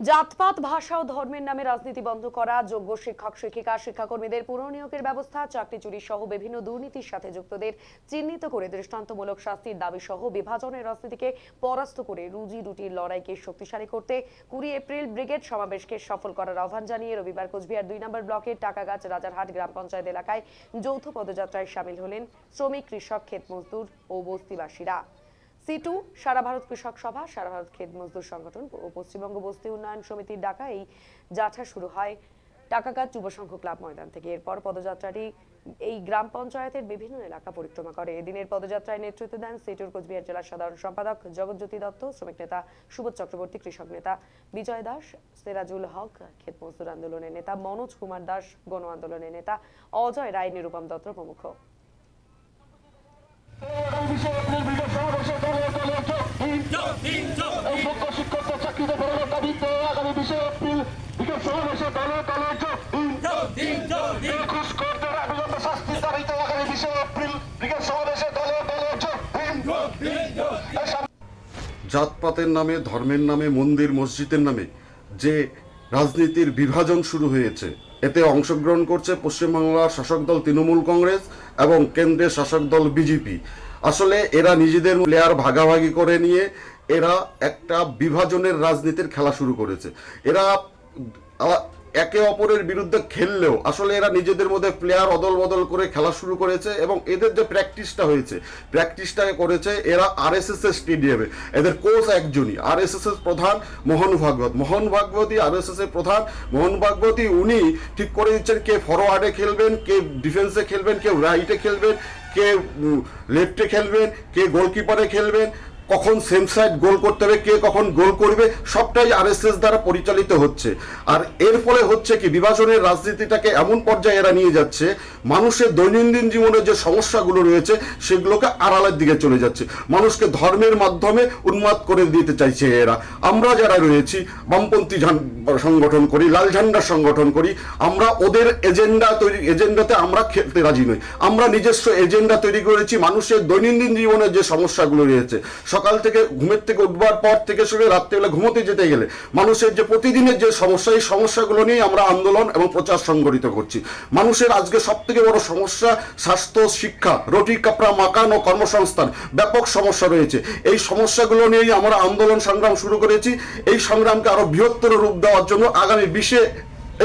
জাতপাত, ভাষা ও ধর্মের নামে রাজনীতি বন্ধ করা, যোগ্য শিক্ষক, শিক্ষিকা, শিক্ষাকর্মীদের পুনর্নিয়োগের ব্যবস্থা, চাকরি চুরি সহ বিভিন্ন দুর্নীতির সাথে যুক্তদের চিহ্নিত করে দৃষ্টান্তমূলক শাস্তির দাবি সহ বিভাজনের রাজনীতিকে পরাস্ত করে রুজি রুটির লড়াইকে শক্তিশালী করতে কুড়ি এপ্রিল ব্রিগেড সমাবেশকে সফল করার আহ্বান জানিয়ে রবিবার কোচবিহার দুই নম্বর ব্লকের টাকাগাছ, রাজারহাট গ্রাম পঞ্চায়েত এলাকায় যৌথ পদযাত্রায় সামিল হলেন শ্রমিক, কৃষক ক্ষেত মজদুর ও বস্তিবাসীরা। সিটু সারা ভারত কৃষক সভা, সারা ভারত খেত মজদুর সংগঠন ও পশ্চিমবঙ্গ বস্তি উন্নয়ন সমিতির ডাকা এই যাত্রা শুরু হয় টাকাগাছ যুব সংঘ ক্লাব ময়দান থেকে। এরপর পদযাত্রাটি এই গ্রাম পঞ্চায়েতের বিভিন্ন এলাকা পরিক্রমা করে। এদিনের পদযাত্রায় নেতৃত্ব দেন সিটুর কোচবিহার জেলার সাধারণ সম্পাদক জগৎজ্যোতি দত্ত, শ্রমিক নেতা সুবোধ চক্রবর্তী, কৃষক নেতা বিজয় দাস, সেরাজুল হক, ক্ষেত মজদুর আন্দোলনের নেতা মনোজ কুমার দাস, গণ আন্দোলনের নেতা অজয় রায়, নিরুপম দত্ত প্রমুখ। জাতপাতের নামে, ধর্মের নামে, মন্দির, মসজিদের নামে যে রাজনীতির বিভাজন শুরু হয়েছে, এতে অংশগ্রহণ করছে পশ্চিমবাংলার শাসক দল তৃণমূল কংগ্রেস এবং কেন্দ্রের শাসক দল বিজেপি। আসলে এরা নিজেদের প্লেয়ার ভাগাভাগি করে নিয়ে এরা একটা বিভাজনের রাজনীতির খেলা শুরু করেছে। এরা একে অপরের বিরুদ্ধে খেললেও আসলে এরা নিজেদের মধ্যে প্লেয়ার অদল বদল করে খেলা শুরু করেছে এবং এদের যে প্র্যাকটিসটা হয়েছে প্র্যাকটিসটা করেছে এরা আর এস এর স্টেডিয়ামে এদের কোচ একজনই আর এস এস এর প্রধান মোহন ভাগবত। মোহন ভাগবতী আর এস এস এর প্রধান। মোহন ভাগবতী উনি ঠিক করে দিচ্ছেন কে ফরওয়ার্ডে খেলবেন, কে ডিফেন্সে খেলবেন কেউ রাইটে খেলবেন। কে লেফটে খেলবেন কে গোলকিপারে খেলবেন কখন সেম সাইড গোল করতে হবে, কে কখন গোল করবে, সবটাই আরএসএস দ্বারা পরিচালিত হচ্ছে। আর এর ফলে হচ্ছে কি, বিভাজনের রাজনীতিটাকে এমন পর্যায়ে এরা নিয়ে যাচ্ছে, মানুষের দৈনন্দিন জীবনে যে সমস্যাগুলো রয়েছে, সেগুলোকে আড়ালের দিকে চলে যাচ্ছে। মানুষকে ধর্মের মাধ্যমে উন্মাদ করে দিতে চাইছে এরা। আমরা যারা রয়েছি, বামপন্থী সংগঠন করি, লাল ঝান্ডার সংগঠন করি, আমরা ওদের এজেন্ডা তৈরি এজেন্ডাতে আমরা খেলতে রাজি নই। আমরা নিজস্ব এজেন্ডা তৈরি করেছি, মানুষের দৈনন্দিন জীবনের যে সমস্যাগুলো রয়েছে সকাল থেকে, ঘুমের থেকে উঠবার পর থেকে শুরু রাত্রেবেলা ঘুমোতে যেতে গেলে মানুষের যে প্রতিদিনের যে সমস্যা, এই সমস্যাগুলো নিয়ে আমরা আন্দোলন এবং প্রচার সংগঠিত করছি। মানুষের আজকে সব থেকে বড় সমস্যা স্বাস্থ্য, শিক্ষা, রুটি, কাপড়া, মাকান ও কর্মসংস্থান। ব্যাপক সমস্যা রয়েছে। এই সমস্যাগুলো নিয়েই আমরা আন্দোলন সংগ্রাম শুরু করেছি। এই সংগ্রামকে আরও বৃহত্তর রূপ দেওয়ার জন্য আগামী বিশে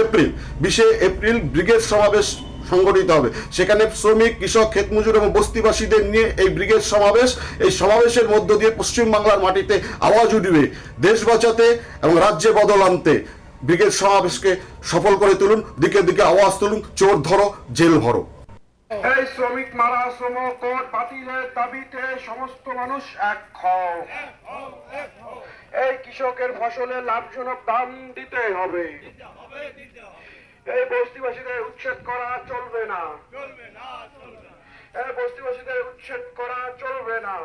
এপ্রিল বিশে এপ্রিল ব্রিগেড সমাবেশ সংগঠিত হবে। সেখানে শ্রমিক, কৃষক, ক্ষেতমজুর এবং বস্তিবাসীদের নিয়ে এই ব্রিগেড সমাবেশ। এই সমাবেশের মধ্য দিয়ে পশ্চিমবাংলার মাটিতে আওয়াজ উঠবে। দেশ বাঁচাতে এবং রাজ্যে বদল আনতে। ব্রিগেড সমাবেশকে সফল করে তুলুন, দিকে দিকে আওয়াজ তুলুন, চোর ধরো, জেল ভরো। এই শ্রমিক মারা শ্রম কোড বাতিলের দাবিতে সমস্ত মানুষ এক হও। এই কৃষকের ফসলে লাভজনক দাম দিতে হবে। এই বস্তিবাসীদের উচ্ছেদ করা চলবে না। চলবে না এই বস্তিবাসীদের উচ্ছেদ করা চলবে না।